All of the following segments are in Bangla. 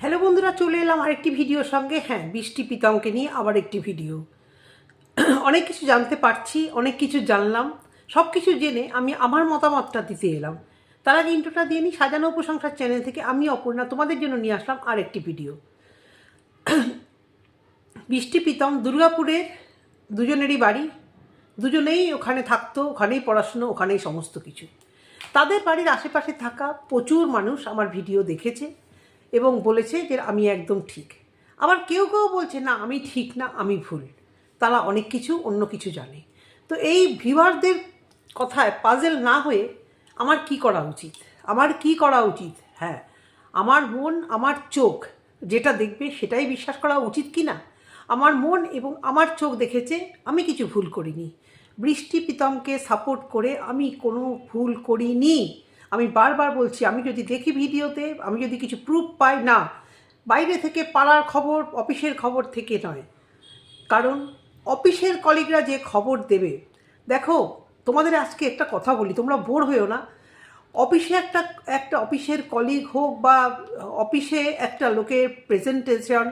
হ্যালো বন্ধুরা, চলে এলাম আরেকটি ভিডিওর সঙ্গে। হ্যাঁ বৃষ্টি পিতামকে নিয়ে আবার একটি ভিডিও। অনেক কিছু জানতে পারছি, অনেক কিছু জানলাম। সব কিছু জেনে আমি আমার মতামতটা দিতে এলাম। তার আগে ইন্টোটা দিয়ে নিই, সাজানো উপসংসার চ্যানেল থেকে আমি, অপর্ণা, তোমাদের জন্য নিয়ে আসলাম আরেকটি ভিডিও। বৃষ্টি প্রীতম, দুর্গাপুরের দুজনেরই বাড়ি। দুজনেই ওখানে থাকতো, ওখানেই পড়াশুনো, ওখানেই সমস্ত কিছু। তাদের বাড়ির আশেপাশে থাকা প্রচুর মানুষ আমার ভিডিও দেখেছে। এবং বলেছে যে আমি একদম ঠিক। আবার কেউ কেউ বলছে, না, আমি ঠিক না, আমি ভুল। তারা অনেক কিছু অন্য কিছু জানে। তো এই ভিউয়ারদের কথায় পাজেল না হয়ে আমার কি করা উচিত? আমার কি করা উচিত? হ্যাঁ আমার মন, আমার চোখ যেটা দেখবে সেটাই বিশ্বাস করা উচিত কি না আমার মন এবং আমার চোখ দেখেছে আমি কিছু ভুল করিনি। বৃষ্টি প্রীতমকে সাপোর্ট করে আমি কোনো ভুল করিনি। আমি বারবার বলছি, আমি যদি দেখি ভিডিওতে, আমি যদি কিছু প্রুফ পাই, না, বাইরে থেকে পাড়ার খবর, অফিসের খবর থেকে নয়। কারণ অফিসের কলিগরা যে খবর দেবে, দেখো, তোমাদের আজকে একটা কথা বলি, তোমরা বোর হয়েও না। অফিসে একটা একটা অফিসের কলিগ হোক বা অফিসে একটা লোকের প্রেজেন্টেশন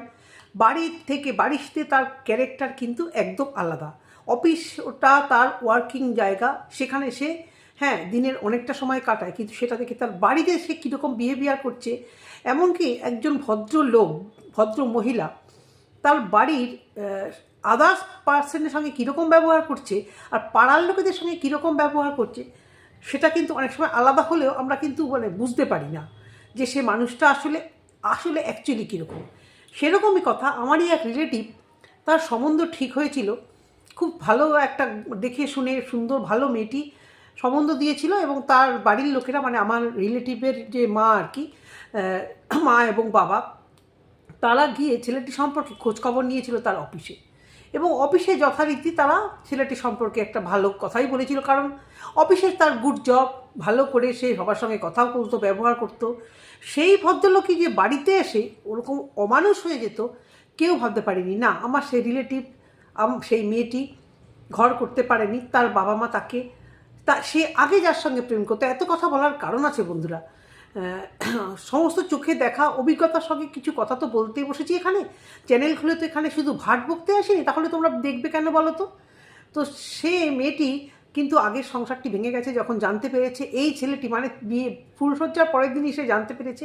বাড়ির থেকে বাড়িতে তার ক্যারেক্টার কিন্তু একদম আলাদা। অফিস ওটা তার ওয়ার্কিং জায়গা, সেখানে সে হ্যাঁ দিনের অনেকটা সময় কাটায়, কিন্তু সেটা দেখে তার বাড়িতে সে কীরকম বিহেভিয়ার করছে। এমনকি একজন ভদ্র লোক ভদ্র মহিলা, তার বাড়ির আদার্স পার্সনের সঙ্গে কীরকম ব্যবহার করছে আর পাড়ার লোকেদের সঙ্গে কীরকম ব্যবহার করছে, সেটা কিন্তু অনেক সময় আলাদা হলেও আমরা কিন্তু মানে বুঝতে পারি না যে সে মানুষটা আসলে আসলে অ্যাকচুয়ালি কীরকম। সেরকমই কথা আমারই এক রিলেটিভ তার সম্বন্ধ ঠিক হয়েছিল। খুব ভালো একটা দেখে শুনে সুন্দর ভালো মেয়েটি সম্বন্ধ দিয়েছিল এবং তার বাড়ির লোকেরা মানে আমার রিলেটিভের যে মা আর কি মা এবং বাবা, তারা গিয়ে ছেলেটি সম্পর্কে খোঁজখবর নিয়েছিল তার অফিসে। এবং অফিসে যথারীতি তারা ছেলেটি সম্পর্কে একটা ভালো কথাই বলেছিল, কারণ অফিসে তার গুড জব, ভালো করে সে সবার সঙ্গে কথাও বলতো, ব্যবহার করতো। সেই ভদ্রলোকই যে বাড়িতে এসে ওরকম অমানুষ হয়ে যেত, কেউ ভাবতে পারেনি, না, আমার সেই রিলেটিভ সেই মেয়েটি ঘর করতে পারেনি, তার বাবা মা তাকে তা সে আগে যার সঙ্গে প্রেম করতো, এত কথা বলার কারণ আছে বন্ধুরা। সমস্ত চোখে দেখা অভিজ্ঞতার সঙ্গে কিছু কথা তো বলতেই বসেছি এখানে। চ্যানেল খুলে তো এখানে শুধু ভাট বকতে আসেনি, তাহলে তোমরা দেখবে কেন বলো তো? তো সে মেয়েটি কিন্তু আগের সংসারটি ভেঙে গেছে, যখন জানতে পেরেছে এই ছেলেটি মানে বিয়ে ফুলসজ্জার পরের দিনই সে জানতে পেরেছে,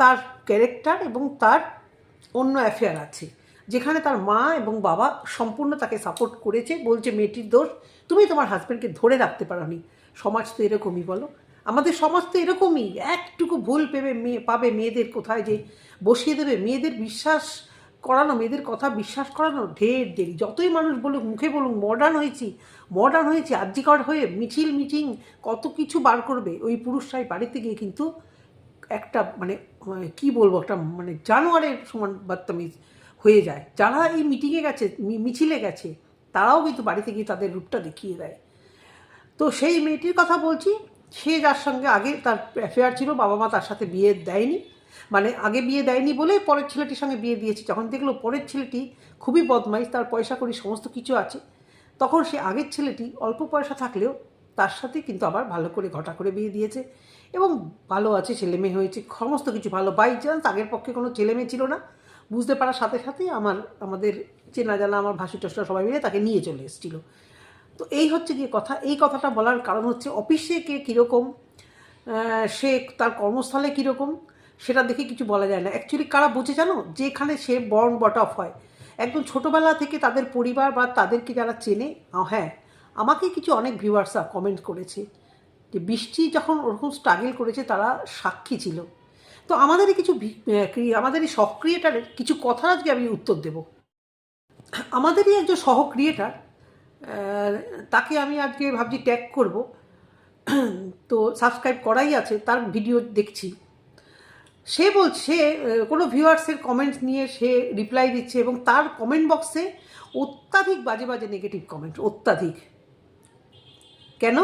তার ক্যারেক্টার এবং তার অন্য অ্যাফেয়ার আছে, যেখানে তার মা এবং বাবা সম্পূর্ণ তাকে সাপোর্ট করেছে, বলছে মেয়েটির দোষ তুমি তোমার হাজব্যান্ডকে ধরে রাখতে পারোনি সমাজ তো এরকমই, বলো। আমাদের সমাজ তো এরকমই। একটুকু ভুল পেবে মেয়ে, পাবে মেয়েদের কোথায় যে বসিয়ে দেবে। মেয়েদের বিশ্বাস করানো, মেয়েদের কথা বিশ্বাস করানো ঢের দেরি। যতই মানুষ বলুক, মুখে বলুক মডার্ন হয়েছি মডার্ন হয়েছি, আর্যিকর হয়ে মিছিল মিটিং কত কিছু বার করবে। ওই পুরুষরাই বাড়িতে গিয়ে কিন্তু একটা মানে কি বলব, একটা মানে জানোয়ারের সমান বাত্তামিজ হয়ে যায়। যারা এই মিটিংয়ে গেছে মিছিলে গেছে তারাও কিন্তু বাড়িতে গিয়ে তাদের রূপটা দেখিয়ে দেয়। তো সেই মেয়েটির কথা বলছি, সে যার সঙ্গে আগে তার অ্যাফেয়ার ছিল, বাবা মা তার সাথে বিয়ে দেয়নি। মানে আগে বিয়ে দেয়নি বলে পরের ছেলেটির সঙ্গে বিয়ে দিয়েছে। যখন দেখল পরের ছেলেটি খুবই বদমাইশ, তার পয়সা করি সমস্ত কিছু আছে, তখন সে আগের ছেলেটি অল্প পয়সা থাকলেও তার সাথে কিন্তু আবার ভালো করে ঘটা করে বিয়ে দিয়েছে এবং ভালো আছে ছেলে মেয়ে হয়েছে, সমস্ত কিছু ভালো। বাই চান্স আগের পক্ষে কোনো ছেলে মেয়ে ছিল না। বুঝতে পারার সাথে সাথেই আমার, আমাদের চেনা জানা, আমার ভাসি টসরা সবাই মিলে তাকে নিয়ে চলে এসেছিল। তো এই হচ্ছে গিয়ে কথা। এই কথাটা বলার কারণ হচ্ছে অফিসে কে কীরকম সে তার কর্মস্থলে কীরকম, সেটা দেখে কিছু বলা যায় না। অ্যাকচুয়ালি কারা বুঝে জানো? যেখানে সে বর্ন বট অফ হয়। একদম ছোটোবেলা থেকে তাদের পরিবার বা তাদেরকে যারা চেনে হ্যাঁ আমাকে কিছু অনেক ভিউয়ার্সরা কমেন্ট করেছে। যে বৃষ্টি যখন ওরকম স্ট্রাগল করেছে, তারা সাক্ষী ছিল। তো আমাদেরই কিছু আমাদেরই সহ ক্রিয়েটারের কিছু কথা আজকে আমি উত্তর দেব। আমাদেরই একজন সহ ক্রিয়েটার তাকে আমি আজকে ভাবছি ট্যাগ করব। তো সাবস্ক্রাইব করাই আছে, তার ভিডিও দেখছি। সে বলছে কোনো ভিউয়ার্সের কমেন্টস নিয়ে সে রিপ্লাই দিচ্ছে এবং তার কমেন্ট বক্সে অত্যাধিক বাজে বাজে নেগেটিভ কমেন্ট অত্যাধিক। কেন?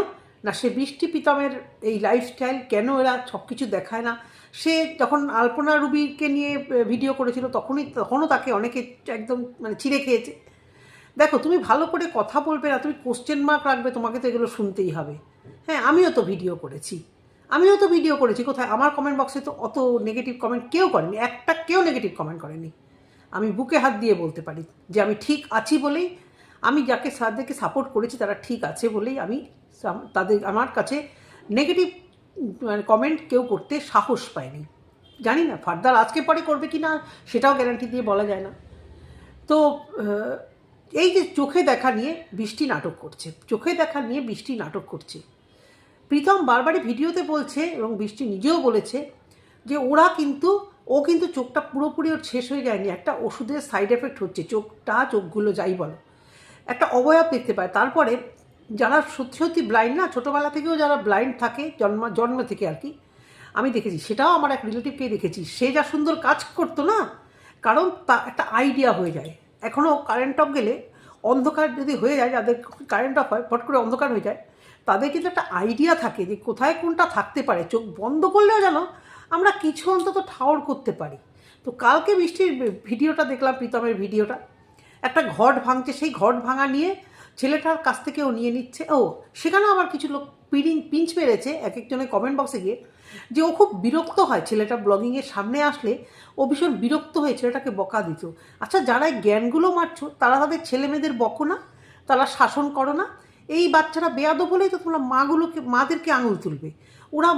না, সে বৃষ্টি প্রীতমের এই লাইফস্টাইল কেন এরা সব কিছু দেখায় না? সে যখন আলপনা রুবিকে নিয়ে ভিডিও করেছিল, তখনই, তখনও তাকে অনেকে একদম মানে ছিঁড়ে খেয়েছে। দেখো, তুমি ভালো করে কথা বলবে না, তুমি কোশ্চেন মার্ক রাখবে, তোমাকে তো এগুলো শুনতেই হবে। হ্যাঁ আমিও তো ভিডিও করেছি। আমিও তো ভিডিও করেছি। কোথায়? আমার কমেন্ট বক্সে তো অত নেগেটিভ কমেন্ট কেউ করেনি। একটা কেউ নেগেটিভ কমেন্ট করেনি। আমি বুকে হাত দিয়ে বলতে পারি যে, আমি ঠিক আছি বলেই, আমি যাকে যাদেরকে সাপোর্ট করেছি, তারা ঠিক আছে বলেই আমি তাদের, আমার কাছে নেগেটিভ মানে কমেন্ট কেউ করতে সাহস পায়নি। জানি না, ফার্দার আজকে পরে করবে কি না, সেটাও গ্যারান্টি দিয়ে বলা যায় না। তো এই যে চোখে দেখা নিয়ে বৃষ্টি নাটক করছে, চোখে দেখা নিয়ে বৃষ্টি নাটক করছে। প্রীতম বারবারই ভিডিওতে বলছে এবং বৃষ্টি নিজেও বলেছে যে ওরা কিন্তু, ও কিন্তু চোখটা পুরোপুরি ওর শেষ হয়ে যায়নি। একটা ওষুধের সাইড এফেক্ট হচ্ছে, চোখটা চোখগুলো যাই বলো। একটা অবয়ব দেখতে পায়। তারপরে যারা সত্যি সত্যি ব্লাইন্ড না, ছোটোবেলা থেকেও যারা ব্লাইন্ড থাকে, জন্ম জন্ম থেকে আর কি, আমি দেখেছি, সেটাও আমার এক রিলেটিভকে দেখেছি, সে যা সুন্দর কাজ করতো না, কারণ তা একটা আইডিয়া হয়ে যায়। এখনও কারেন্ট অফ গেলে অন্ধকার যদি হয়ে যায়, যাদের কারেন্ট অফ হয়, ফট করে অন্ধকার হয়ে যায়, তাদের কিন্তু একটা আইডিয়া থাকে যে কোথায় কোনটা থাকতে পারে, চোখ বন্ধ করলেও যেন আমরা কিছু অন্তত ঠাওর করতে পারি। তো কালকে বৃষ্টির ভিডিওটা দেখলাম, প্রীতমের ভিডিওটা। একটা ঘট ভাঙছে, সেই ঘট ভাঙা নিয়ে ছেলেটার কাছ থেকে ও নিয়ে নিচ্ছে। ও, সেখানেও আবার কিছু লোক পিডিং, পিঞ্চ মেরেছে এক একজনের কমেন্ট বক্সে গিয়ে। যে ও খুব বিরক্ত হয় ছেলেটা ব্লগিংয়ের সামনে আসলে। ও ভীষণ বিরক্ত হয়ে ছেলেটাকে বকা দিত। আচ্ছা যারা জ্ঞানগুলো মারছো, তারা তাদের ছেলে মেয়েদের বকো না, তারা শাসন করো না। এই বাচ্চারা বেয়াদো বলেই তো তোমরা মাগুলোকে, মাদেরকে আঙুল তুলবে। ওরা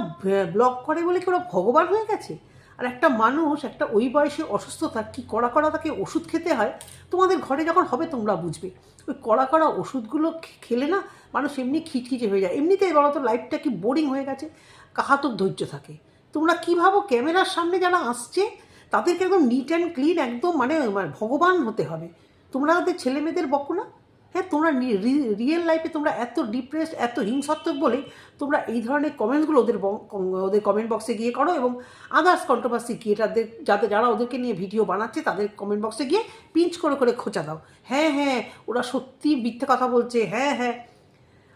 ব্লগ করে বলে কি ওরা ভগবান হয়ে গেছে? আর একটা মানুষ, একটা ওই বয়সে অসুস্থতা, কি কড়া কড়া তাকে ওষুধ খেতে হয়, তোমাদের ঘরে যখন হবে তোমরা বুঝবে। ওই কড়া কড়া ওষুধগুলো খেলে না মানুষ এমনি খিচখিচে হয়ে যায়। এমনিতেই বলো তো লাইফটা কি বোরিং হয়ে গেছে? কাহাতক ধৈর্য থাকে? তোমরা কী ভাবো, ক্যামেরার সামনে যারা আসছে, তাদেরকে একদম নিট অ্যান্ড ক্লিন একদম মানে মানে ভগবান হতে হবে। তোমরা তাদের ছেলে মেয়েদের বকো না। হ্যাঁ তোমরা রিয়েল লাইফে তোমরা এত ডিপ্রেস এত হিংসাত্মক বলে তোমরা এই ধরনের কমেন্টসগুলো ওদের ওদের কমেন্ট বক্সে গিয়ে করো এবং আদার্স কন্ট্রোভার্সি ক্রিয়েটারদের যাদের যারা ওদেরকে নিয়ে ভিডিও বানাচ্ছে তাদের কমেন্ট বক্সে গিয়ে পিঞ্চ করে করে খোঁচা দাও। হ্যাঁ হ্যাঁ ওরা সত্যি মিথ্যে কথা বলছে হ্যাঁ হ্যাঁ।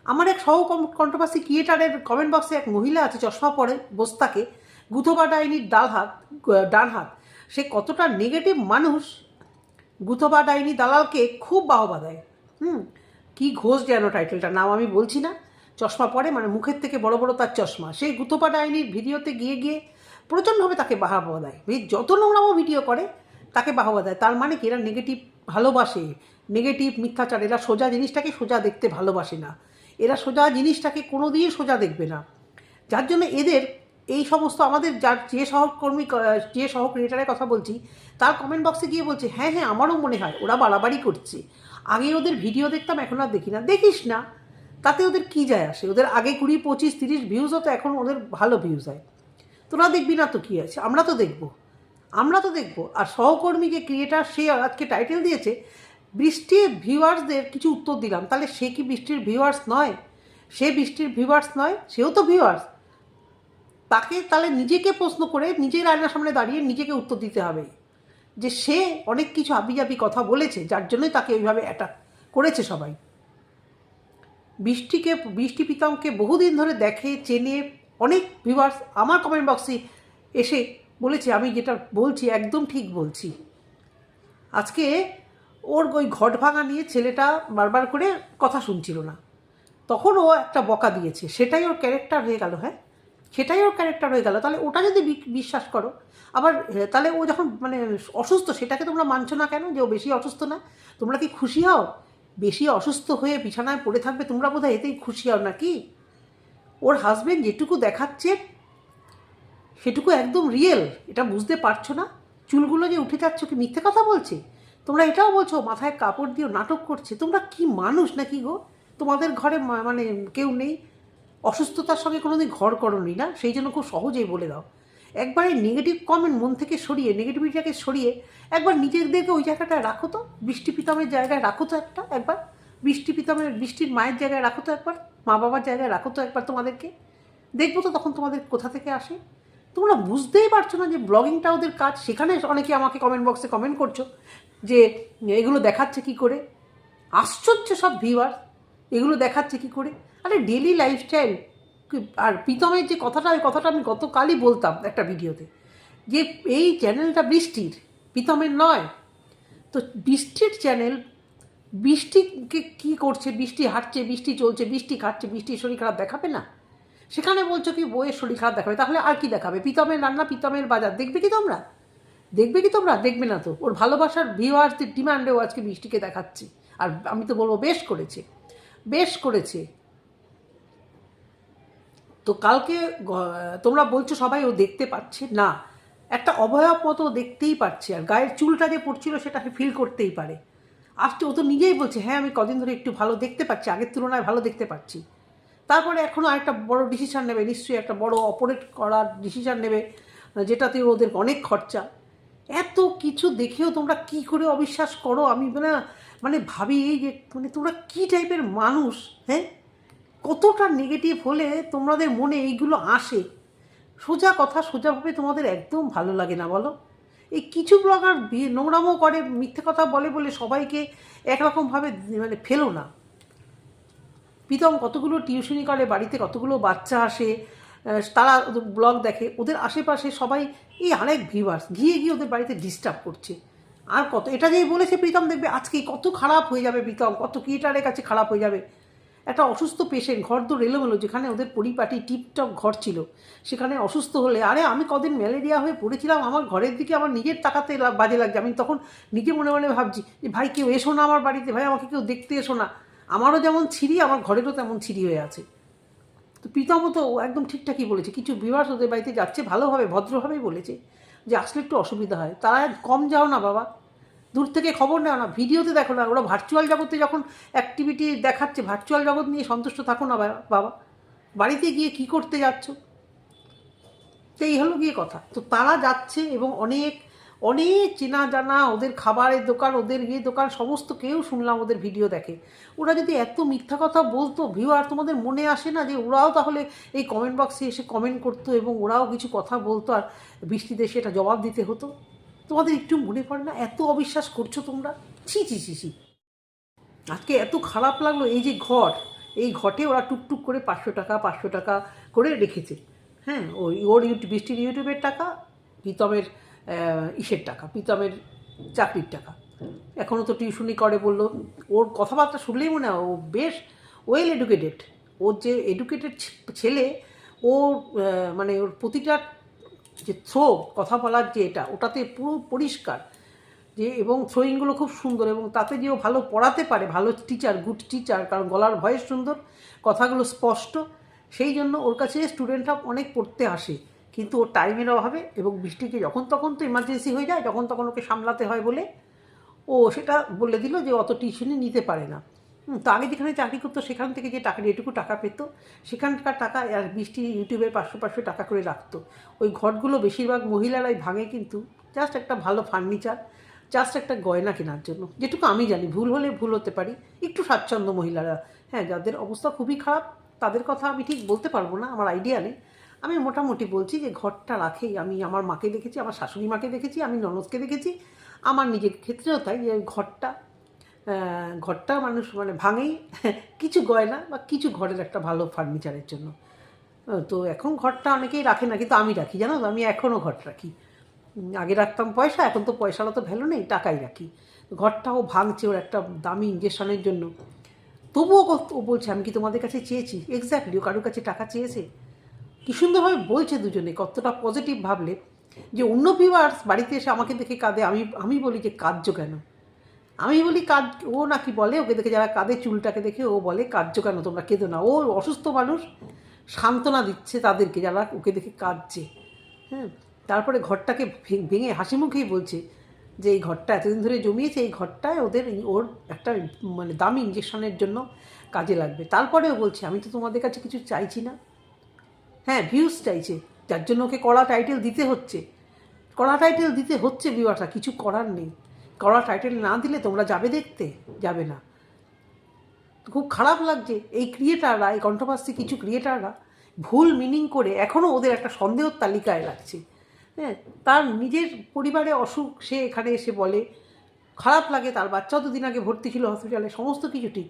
আমার এক সহ কন্ট্রোভার্সি ক্রিয়েটারের কমেন্ট বক্সে এক মহিলা আছে, চশমা পরে বস্তাকে গুথোবা ডাইনির ডাল হাত ডান হাত। সে কতটা নেগেটিভ মানুষ গুথোবা ডাইনি দালালকে খুব বাহবা দেয়। হুম, কি ঘোষ যেন টাইটেলটা নাম আমি বলছি না। চশমা পরে মানে মুখের থেকে বড় বড় তার চশমা। সেই গুথোপা ডাইনির ভিডিওতে গিয়ে গিয়ে প্রচণ্ডভাবে তাকে বাহাবা দেয়। যত নোংরামো ভিডিও করে, তাকে বাহবা দেয়। তার মানে কি, এরা নেগেটিভ ভালোবাসে। নেগেটিভ মিথ্যাচার, এরা সোজা জিনিসটাকে সোজা দেখতে ভালোবাসে না। এরা সোজা জিনিসটাকে কোনো দিয়ে সোজা দেখবে না। যার জন্য এদের এই সমস্ত আমাদের যার যে সহকর্মী, যে সহ ক্রিয়েটারের কথা বলছি, তার কমেন্ট বক্সে গিয়ে বলছে হ্যাঁ হ্যাঁ আমারও মনে হয়, ওরা বাড়াবাড়ি করছে। আগে ওদের ভিডিও দেখতাম, এখন আর দেখি না। দেখিস না। তাতে ওদের কি যায় আসে? ওদের আগে কুড়ি, পঁচিশ, তিরিশ ভিউজ হতো, এখন ওদের ভালো ভিউজ হয়। তোরা দেখবি না তো কী আছে? আমরা তো দেখব। আমরা তো দেখব। আর সহকর্মী যে ক্রিয়েটার সে আজকে টাইটেল দিয়েছে, বৃষ্টির ভিউয়ার্সদের কিছু উত্তর দিলাম। তাহলে সে কি বৃষ্টির ভিউয়ার্স নয়? সে বৃষ্টির ভিউয়ার্স নয়? সেও তো ভিউয়ার্স তাকে তাহলে নিজেকে প্রশ্ন করে নিজের আয়নার সামনে দাঁড়িয়ে নিজেকে উত্তর দিতে হবে। যে সে অনেক কিছু আবিজাবি কথা বলেছে, যার জন্যই তাকে এইভাবে অ্যাটাক করেছে সবাই। বৃষ্টিকে, বৃষ্টি প্রীতমকে বহুদিন ধরে দেখে, চেনে অনেক ভিউয়ার্স আমার কমেন্ট বক্সে এসে বলেছে, আমি যেটা বলছি একদম ঠিক বলছি। আজকে ওর ওই ঘট ভাঙা নিয়ে ছেলেটা বারবার করে কথা শুনছিল না। তখন ও একটা বকা দিয়েছে। সেটাই ওর ক্যারেক্টার হয়ে গেল হ্যাঁ? সেটাই ওর ক্যারেক্টার হয়ে গেল। তাহলে ওটা যদি বিশ্বাস করো, আবার তাহলে ও যখন মানে অসুস্থ, সেটাকে তোমরা মানছো না কেন যে ও বেশি অসুস্থ না? তোমরা কি খুশি হও? বেশি অসুস্থ হয়ে বিছানায় পড়ে থাকবে, তোমরা বোধহয় এতেই খুশি হও নাকি ওর হাজব্যান্ড যেটুকু দেখাচ্ছে, সেটুকু একদম রিয়েল এটা বুঝতে পারছ না? চুলগুলো যে উঠে যাচ্ছ কি মিথ্যে কথা বলছে? তোমরা এটাও বলছো মাথায় কাপড় দিয়ে নাটক করছে, তোমরা কি মানুষ নাকি গো? তোমাদের ঘরে মানে কেউ নেই অসুস্থতার সঙ্গে কোনোদিন ঘর করনি না? সেই জন্য খুব সহজেই বলে দাও। একবারে নেগেটিভ কমেন্ট মন থেকে সরিয়ে নেগেটিভিটিটাকে সরিয়ে একবার নিজেদেরকে ওই জায়গাটায় রাখো তো। বৃষ্টি পিতামের জায়গায় রাখো তো একটা একবার। বৃষ্টি পিতামের, বৃষ্টির মায়ের জায়গায় রাখো তো একবার। মা বাবার জায়গায় রাখো তো একবার তোমাদেরকে। দেখব তো তখন তোমাদের কোথা থেকে আসে। তোমরা বুঝতেই পারছ না যে ব্লগিংটা ওদের কাজ। সেখানে অনেকে আমাকে কমেন্ট বক্সে কমেন্ট করছ যে, এগুলো দেখাচ্ছে কি করে? আশ্চর্য সব ভিউয়ার এগুলো দেখাচ্ছে কি করে? আরে ডেলি লাইফস্টাইল আর প্রীতমের যে কথাটা, ওই কথাটা আমি গতকালই বলতাম একটা ভিডিওতে, যে এই চ্যানেলটা বৃষ্টির, প্রীতমের নয়। তো বৃষ্টির চ্যানেল বৃষ্টিকে কী করছে? বৃষ্টি হাঁটছে, বৃষ্টি চলছে, বৃষ্টি খাচ্ছে বৃষ্টির শরীর খারাপ দেখাবে না? সেখানে বলছো কি, বইয়ের শরীর খারাপ দেখাবে, তাহলে আর কি দেখাবে? পিতমের রান্না পিতমের বাজার, দেখবে কি তোমরা? দেখবে কি তোমরা? দেখবে না তো। ওর ভালোবাসার ভিউয়ার্সদের ডিমান্ডেও আজকে বৃষ্টিকে দেখাচ্ছে। আর আমি তো বলব, বেশ করেছে। বেশ করেছে। তো কালকে তোমরা বলছো সবাই ও দেখতে পাচ্ছে। না, একটা অবয়ব মতো দেখতেই পাচ্ছে আর গায়ের চুলটা যে পড়ছিল সেটা ফিল করতেই পারে। আসছে, ও তো নিজেই বলছে হ্যাঁ আমি কদিন ধরে একটু ভালো দেখতে পাচ্ছি, আগের তুলনায় ভালো দেখতে পাচ্ছি। তারপরে এখনও আরেকটা বড় ডিসিশান নেবে, নিশ্চয়ই একটা বড় অপারেট করার ডিসিশান নেবে, যেটাতে ওদের অনেক খরচা। এত কিছু দেখেও তোমরা কি করে অবিশ্বাস করো? আমি মানে মানে ভাবি এই যে মানে তোমরা কী টাইপের মানুষ হ্যাঁ? কতটা নেগেটিভ হলে তোমাদের মনে এইগুলো আসে? সোজা কথা সোজাভাবে তোমাদের একদম ভালো লাগে না, বলো? এই কিছু ব্লগার বি- নোংরামো করে, মিথ্যে কথা বলে বলে সবাইকে একরকমভাবে মানে ফেলো না। প্রীতম কতগুলো টিউশনি করে, বাড়িতে কতগুলো বাচ্চা আসে তারা ব্লগ দেখে, ওদের আশেপাশে সবাই এই আরেক ভিউয়ার্স গিয়ে গিয়ে ওদের বাড়িতে ডিস্টার্ব করছে। আর কত, এটা যেই বলেছে প্রীতম দেখবে, আজকে কত খারাপ হয়ে যাবে প্রীতম, কত ক্রিয়েটারের কাছে খারাপ হয়ে যাবে। একটা অসুস্থ পেশেন্ট ঘর দূর এলোমেলো, যেখানে ওদের পরিপাটি টিপটপ ঘর ছিল, সেখানে অসুস্থ হলে, আরে আমি কদিন ম্যালেরিয়া হয়ে পড়েছিলাম, আমার ঘরের দিকে আমার নিজের টাকাতে লা- বাজে লাগছে, আমি তখন নিজে মনে মনে ভাবছি যে ভাই, কেউ এসো না আমার বাড়িতে, ভাই, আমাকে কেউ দেখতে এসো না। আমারও যেমন ছিঁড়ি, আমার ঘরেরও তেমন ছিঁড়ি হয়ে আছে। তো প্রীতম তো একদম ঠিকঠাকই বলেছে, কিছু বিভার্স ওদের বাড়িতে যাচ্ছে, ভালোভাবে, ভদ্রভাবেই বলেছে যে, আসলে একটু অসুবিধা হয়। তারা কম যাও না বাবা। দূর থেকে খবর নেও না, ভিডিওতে দেখো না, ওরা ভার্চুয়াল জগতে যখন অ্যাক্টিভিটি দেখাচ্ছে ভার্চুয়াল জগৎ নিয়ে সন্তুষ্ট থাকো না বাবা। বাড়িতে গিয়ে কি করতে যাচ্ছ? তো এই হলো গিয়ে কথা। তো তারা যাচ্ছে এবং অনেক অনেক চেনা জানা ওদের খাবারের দোকান, ওদের ইয়ে দোকান, সমস্ত কেউ শুনলাম ওদের ভিডিও দেখে। ওরা যদি এত মিথ্যা কথা বলতো ভিউ আর তোমাদের মনে আসে না যে ওরাও তাহলে এই কমেন্ট বক্সে এসে কমেন্ট করতো এবং ওরাও কিছু কথা বলতো আর বৃষ্টিতে সেটা জবাব দিতে হতো? তোমাদের একটু মনে পড়ে না? এত অবিশ্বাস করছ তোমরা? ছি ছি ছি ছি। আজকে এত খারাপ লাগল এই যে ঘর। এই ঘটে ওরা টুকটুক করে পাঁচশো টাকা পাঁচশো টাকা করে রেখেছে। হ্যাঁ ওই ওর ইউটিউব বৃষ্টির ইউটিউবের টাকা প্রীতমের ইসের টাকা প্রীতমের চাকরির টাকা। এখনও তো টিউশনি করে বলল। ওর কথাবার্তা শুনলেই মনে হয় ও বেশ ওয়েল এডুকেটেড ওর যে এডুকেটেড ছেলে আহ, মানে ওর প্রতিটা যে থ্রো কথা বলার যে এটা, ওটাতে পুরো পরিষ্কার যে, এবং থ্রোয়িংগুলো খুব সুন্দর এবং তাতে যে ও ভালো পড়াতে পারে, ভালো টিচার গুড টিচার কারণ গলার ভয়েস সুন্দর, কথাগুলো স্পষ্ট, সেই জন্য ওর কাছে স্টুডেন্টরা অনেক পড়তে আসে। কিন্তু ওর টাইমের অভাবে এবং বৃষ্টিকে যখন তখন তো ইমার্জেন্সি হয়ে যায়, যখন তখন ওকে সামলাতে হয় বলে, ও সেটা বলে দিল যে অত টিউশনই নিতে পারে না। তো আগে যেখানে চাকরি করতো, সেখান থেকে যে টাকা যেটুকু টাকা পেতো, সেখানকার টাকা আর বৃষ্টি ইউটিউবের পাঁচশো পাঁচশো টাকা করে রাখতো। ওই ঘরগুলো বেশিরভাগ মহিলারাই ভাঙে কিন্তু জাস্ট একটা ভালো ফার্নিচার জাস্ট একটা গয়না কেনার জন্য। যেটুকু আমি জানি, ভুল হলে ভুল হতে পারি। একটু স্বাচ্ছন্দ্য মহিলারা। হ্যাঁ যাদের অবস্থা খুবই খারাপ, তাদের কথা আমি ঠিক বলতে পারব না, আমার আইডিয়া নেই। আমি মোটামুটি বলছি যে ঘরটা রাখেই। আমি আমার মাকে দেখেছি, আমার শাশুড়ি মাকে দেখেছি, আমি ননদকে দেখেছি। আমার নিজের ক্ষেত্রেও তাই যে ঘরটা ঘরটা মানুষ মানে ভাঙেই কিছু গয়না বা কিছু ঘরের একটা ভালো ফার্নিচারের জন্য। তো এখন ঘরটা অনেকেই রাখে না, কিন্তু আমি রাখি, জানো? আমি এখনও ঘর রাখি। আগে রাখতাম পয়সা, এখন তো পয়সারও তো ভ্যালু নেই, টাকাই রাখি। ঘরটাও ভাঙছে ওর একটা দামি ইঞ্জেকশনের জন্য। তবুও ও বলছে, আমি কি তোমাদের কাছে চেয়েছি? এক্স্যাক্টলি ও কারোর কাছে টাকা চেয়েছে। কি সুন্দরভাবে বলছে দুজনে, কতটা পজিটিভ ভাবলে যে অন্য ভিউয়ার্স বাড়িতে এসে আমাকে দেখে কাঁদে। আমি আমি বলি যে, কাঁদছো কেন? আমি বলি কাজ ও নাকি বলে, ওকে দেখে যারা কাঁদে, চুলটাকে দেখে ও বলে, কাঁদছো কেন তোমরা? কেঁদো না। ও অসুস্থ মানুষ, সান্ত্বনা দিচ্ছে তাদেরকে, যারা ওকে দেখে কাঁদছে। হ্যাঁ তারপরে ঘরটাকে ভেঙে হাসি মুখেই বলছে যে, এই ঘরটা এতদিন ধরে জমিয়েছে, এই ঘরটায় ওদের ওর একটা মানে দামি ইঞ্জেকশনের জন্য কাজে লাগবে। তারপরেও বলছে, আমি তো তোমাদের কাছে কিছু চাইছি না। হ্যাঁ ভিউজ চাইছে। যার জন্য ওকে কড়া টাইটেল দিতে হচ্ছে। কড়া টাইটেল দিতে হচ্ছে বিবাহটা কিছু করার নেই। কড়া টাইটেল না দিলে তোমরা যাবে দেখতে? যাবে না। খুব খারাপ লাগছে। এই ক্রিয়েটাররা এই কন্ট্রোভার্সি কিছু ক্রিয়েটাররা ভুল মিনিং করে এখনও ওদের একটা সন্দেহর তালিকায় রাখছে। হ্যাঁ তার নিজের পরিবারে অসুখ, সে এখানে এসে বলে, খারাপ লাগে, তার বাচ্চাও দুদিন আগে ভর্তি ছিল হসপিটালে সমস্ত কিছু ঠিক।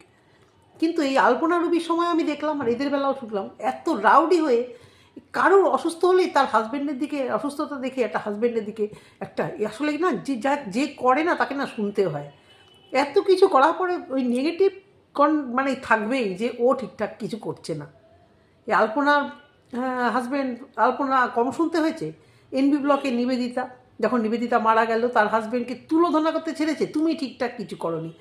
কিন্তু এই আলপনা রুবির সময় আমি দেখলাম আর এদের বেলাও শুনলাম, এত রাউডি হয়ে কারোর অসুস্থ হলেই তার হাজব্যান্ডের দিকে, অসুস্থতা দেখে একটা হাজব্যান্ডের দিকে একটা আসলে না, যে যা, যে করে না তাকে না শুনতে হয়। এত কিছু করার পরে ওই নেগেটিভ কন মানে থাকবেই যে ও ঠিকঠাক কিছু করছে না। এই আলপনার হাজব্যান্ড আলপনা কম শুনতে হয়েছে? এনবি ব্লকে নিবেদিতা, যখন নিবেদিতা মারা গেল, তার হাজব্যান্ডকে তুলোধনা করতে ছেড়েছে, তুমি ঠিকঠাক কিছু করনি।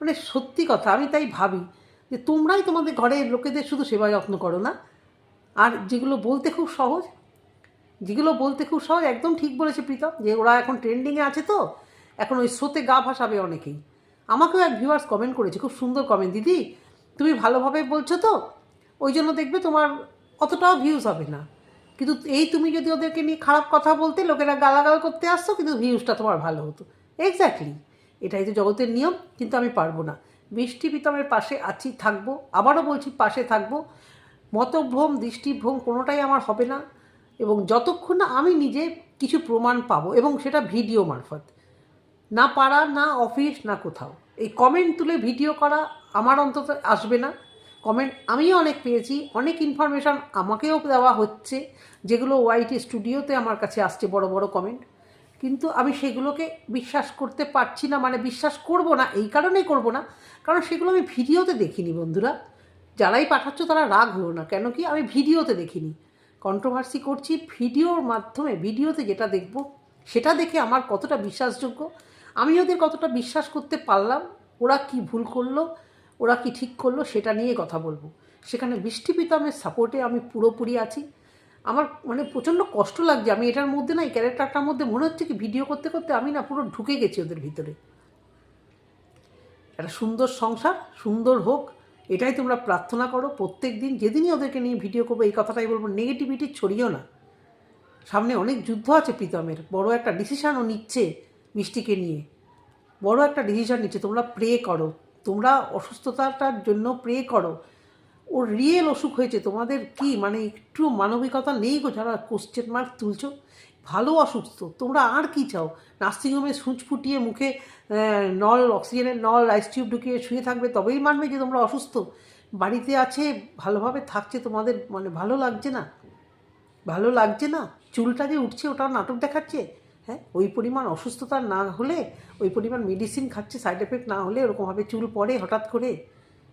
মানে সত্যি কথা, আমি তাই ভাবি যে তোমরাই তোমাদের ঘরের লোকেদের শুধু সেবা যত্ন করো না আর যেগুলো বলতে খুব সহজ, যেগুলো বলতে খুব সহজ, একদম ঠিক বলেছে প্রীতম, যে ওরা এখন ট্রেন্ডিংয়ে আছে তো, এখন ওই স্রোতে গা ভাসাবে অনেকেই। আমাকেও এক ভিউয়ার্স কমেন্ট করেছে, খুব সুন্দর কমেন্ট দিদি, তুমি ভালোভাবে বলছো তো, ওই জন্য দেখবে তোমার অতটাও ভিউজ হবে না। কিন্তু এই তুমি যদি ওদেরকে নিয়ে খারাপ কথা বলতে, লোকেরা গালাগাল করতে আসছো কিন্তু ভিউজটা তোমার ভালো হতো। এক্স্যাক্টলি এটাই তো জগতের নিয়ম, কিন্তু আমি পারব না। বৃষ্টি প্রীতমের পাশে আছি, থাকব, আবারও বলছি পাশে থাকব মতভ্রম, দৃষ্টিভ্রম কোনোটাই আমার হবে না এবং যতক্ষণ না আমি নিজে কিছু প্রমাণ পাবো এবং সেটা ভিডিও মারফত। না পাড়া, না অফিস, না কোথাও। এই কমেন্ট তুলে ভিডিও করা আমার অন্তত আসবে না। কমেন্ট আমিও অনেক পেয়েছি, অনেক ইনফরমেশান আমাকেও দেওয়া হচ্ছে, যেগুলো ওয়াইটি স্টুডিওতে আমার কাছে আসছে বড় বড় কমেন্ট কিন্তু আমি সেগুলোকে বিশ্বাস করতে পারছি না মানে বিশ্বাস করব না, এই কারণেই করব না, কারণ সেগুলো আমি ভিডিওতে দেখিনি বন্ধুরা। যারাই পাঠাচ্ছ তারা রাগ হয়েও না, কেন কি আমি ভিডিওতে দেখিনি। কন্ট্রোভার্সি করছি, ভিডিওর মাধ্যমে, ভিডিওতে যেটা দেখব, সেটা দেখে আমার কতটা বিশ্বাসযোগ্য, আমি ওদের কতটা বিশ্বাস করতে পারলাম, ওরা কি ভুল করল, ওরা কি ঠিক করল, সেটা নিয়ে কথা বলব। সেখানে বৃষ্টি পিতামের সাপোর্টে আমি পুরোপুরি আছি। আমার মানে প্রচণ্ড কষ্ট লাগছে, আমি এটার মধ্যে না, এই ক্যারেক্টারটার মধ্যে মনে হচ্ছে কি ভিডিও করতে করতে আমি না পুরো ঢুকে গেছি ওদের ভিতরে। একটা সুন্দর সংসার, সুন্দর হোক এটাই তোমরা প্রার্থনা করো, প্রত্যেক দিন যেদিনই ওদেরকে নিয়ে ভিডিও করব, এই কথাটাই বলব নেগেটিভিটি ছড়িও না। সামনে অনেক যুদ্ধ আছে প্রীতমের, বড় একটা ডিসিশানও নিচ্ছে মিষ্টিকে নিয়ে। বড় একটা ডিসিশান নিচ্ছে, তোমরা প্রে করো, তোমরা অসুস্থতাটার জন্য প্রে করো। ওর রিয়েল অসুখ হয়েছে, তোমাদের কি মানে একটু মানবিকতা নেই গো, যারা কোশ্চেন মার্ক তুলছো? ভালো অসুস্থ, তোমরা আর কি চাও? নার্সিংহোমে সূচ ফুটিয়ে মুখে নল অক্সিজেনের নল আইস টিউব ঢুকিয়ে শুয়ে থাকবে, তবেই মানবে যে তোমরা অসুস্থ। বাড়িতে আছে, ভালোভাবে থাকছে, তোমাদের মানে ভালো লাগছে না? ভালো লাগছে না? চুলটা যে উঠছে ওটা নাটক দেখাচ্ছে? হ্যাঁ ওই পরিমাণ অসুস্থতা না হলে, ওই পরিমাণ মেডিসিন খাচ্ছে সাইড এফেক্ট না হলে ওরকমভাবে চুল পড়ে হঠাৎ করে?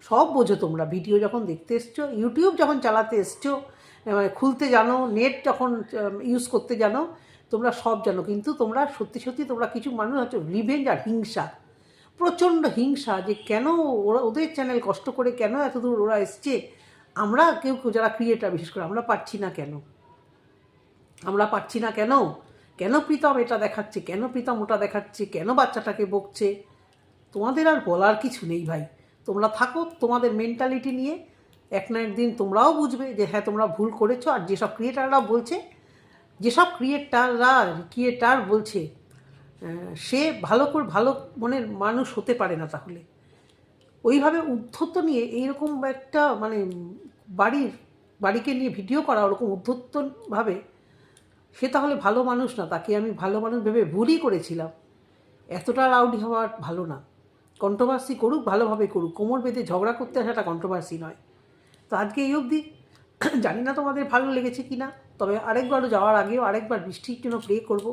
সব বোঝো তোমরা। ভিডিও যখন দেখতে এসছো ইউটিউব যখন চালাতে এসছো খুলতে জানো নেট যখন ইউজ করতে জানো তোমরা সব জানো, কিন্তু তোমরা সত্যি সত্যি তোমরা কিছু মানুষ হচ্ছে রিভেঞ্জ আর হিংসা। প্রচণ্ড হিংসা যে কেন ওরা ওদের চ্যানেল কষ্ট করে কেন এত দূর ওরা এসছে? আমরা কেউ যারা ক্রিয়েটার বিশেষ করে আমরা পাচ্ছি না কেন? আমরা পাচ্ছি না কেন? কেন প্রীতম এটা দেখাচ্ছে? কেন প্রীতম ওটা দেখাচ্ছে? কেন বাচ্চাটাকে বকছে? তোমাদের আর বলার কিছু নেই ভাই। তোমরা থাকো তোমাদের মেন্টালিটি নিয়ে। এক না একদিন তোমরাও বুঝবে যে হ্যাঁ তোমরা ভুল করেছ আর যেসব ক্রিয়েটাররা বলছে যেসব ক্রিয়েটাররা ক্রিয়েটার বলছে সে ভালো করে ভালো মনের মানুষ হতে পারে না তাহলে। ওইভাবে উদ্ধত্ত নিয়ে এইরকম একটা মানে বাড়ির, বাড়িকে নিয়ে ভিডিও করা ওরকম উদ্ধত্তভাবে সে তাহলে ভালো মানুষ না। তাকে আমি ভালো মানুষ ভেবে ভুলই করেছিলাম। এতটা রাউডি হওয়ার ভালো না। কন্ট্রোভার্সি করুক, ভালোভাবে করুক। কোমর বেঁধে ঝগড়া করতে আসাটা কন্ট্রোভার্সি নয়। তো আজকে এই অবধি জানি না তোমাদের ভালো লেগেছে কি না তবে আরেকবারও যাওয়ার আগেও আরেকবার বৃষ্টির জন্য প্রে করব।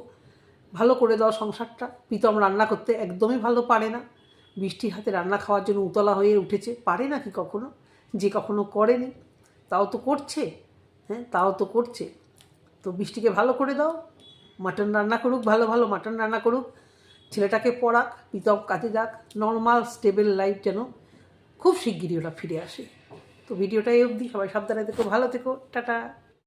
ভালো করে দাও সংসারটা। প্রীতম রান্না করতে একদমই ভালো পারে না। বৃষ্টির হাতে রান্না খাওয়ার জন্য উতলা হয়ে উঠেছে। পারে না কি কখনো? যে কখনো করেনি। তাও তো করছে। হ্যাঁ তাও তো করছে। তো বৃষ্টিকে ভালো করে দাও। মাটন রান্না করুক, ভালো ভালো মাটন রান্না করুক। ছেলেটাকে পড়াক, প্রীতম কাজে যাক। নর্মাল স্টেবল লাইফ যেন খুব শিগগিরই ওরা ফিরে আসে। তো ভিডিওটাই অবধি সবাই সাবধানে থেকো ভালো থেকো টাটা।